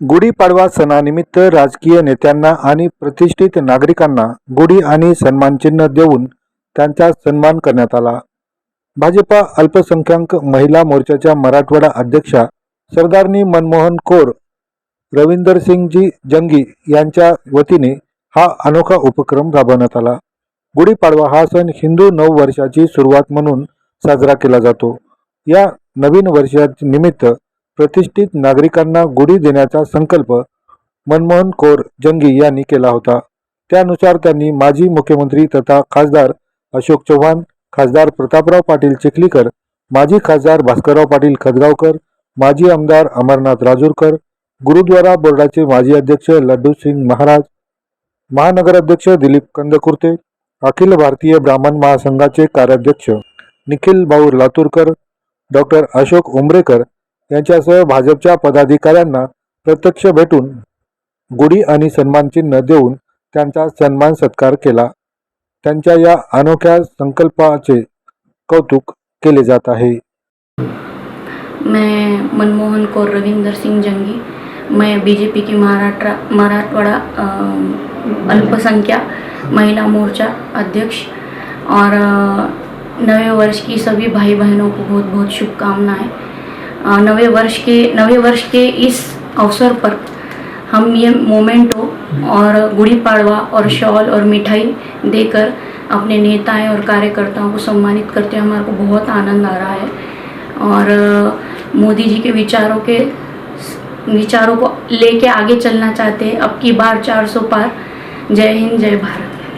गुढीपाडवा सणानिमित्त राजकीय नेत्यांना आणि प्रतिष्ठित नागरिकांना गुढी आणि सन्मानचिन्ह देऊन त्यांचा सन्मान करण्यात आला. भाजपा अल्पसंख्याक महिला मोर्चाच्या मराठवाडा अध्यक्षा सरदारनी मनमोहन कौर रविंदरसिंगजी जंगी यांच्या वतीने हा अनोखा उपक्रम राबवण्यात आला. गुढीपाडवा हा सण हिंदू नववर्षाची सुरुवात म्हणून साजरा केला जातो. या नवीन वर्षाच्या निमित्त प्रतिष्ठित नागरिकांना गुढी देण्याचा संकल्प मनमोहन कौर जंगी यांनी केला होता. त्यानुसार त्यांनी माजी मुख्यमंत्री तथा खासदार अशोक चव्हाण खासदार प्रतापराव पाटील चिखलीकर माजी खासदार भास्करराव पाटील खदगावकर माजी आमदार अमरनाथ राजूरकर गुरुद्वारा बोर्डाचे माजी अध्यक्ष लड्डू सिंग महाराज महानगराध्यक्ष दिलीप कंदकुर्ते अखिल भारतीय ब्राह्मण महासंघाचे कार्याध्यक्ष निखिल भाऊ लातूरकर डॉक्टर अशोक उमरेकर यांच्यासह भाजपच्या पदाधिकाऱ्यांना प्रत्यक्ष भेटून गुढी आणि सन्मानचिन्ह देऊन त्यांचा सन्मान सत्कार केला. त्यांच्या या अनोख्या संकल्पाचे कौतुक केले जात आहे. मैं मनमोहन कौर रविंदर सिंह जंगी. मैं बीजेपी की महाराष्ट्र मराठवाड़ा अल्पसंख्या महिला मोर्चा अध्यक्ष और नवे वर्ष की सभी भाई बहनों को बहुत बहुत शुभकामनाएं। नवे वर्ष के, नवे वर्ष के इस अवसर पर हम ये मोमेंटो और गुड़ी पाड़वा और शॉल और मिठाई देकर अपने नेताएँ और कार्यकर्ताओं को सम्मानित करते हुए हमारे को बहुत आनंद आ रहा है। और मोदी जी के विचारों के, विचारों को लेके आगे चलना चाहते हैं। अब की बार 400 पार। जय हिंद, जय भारत।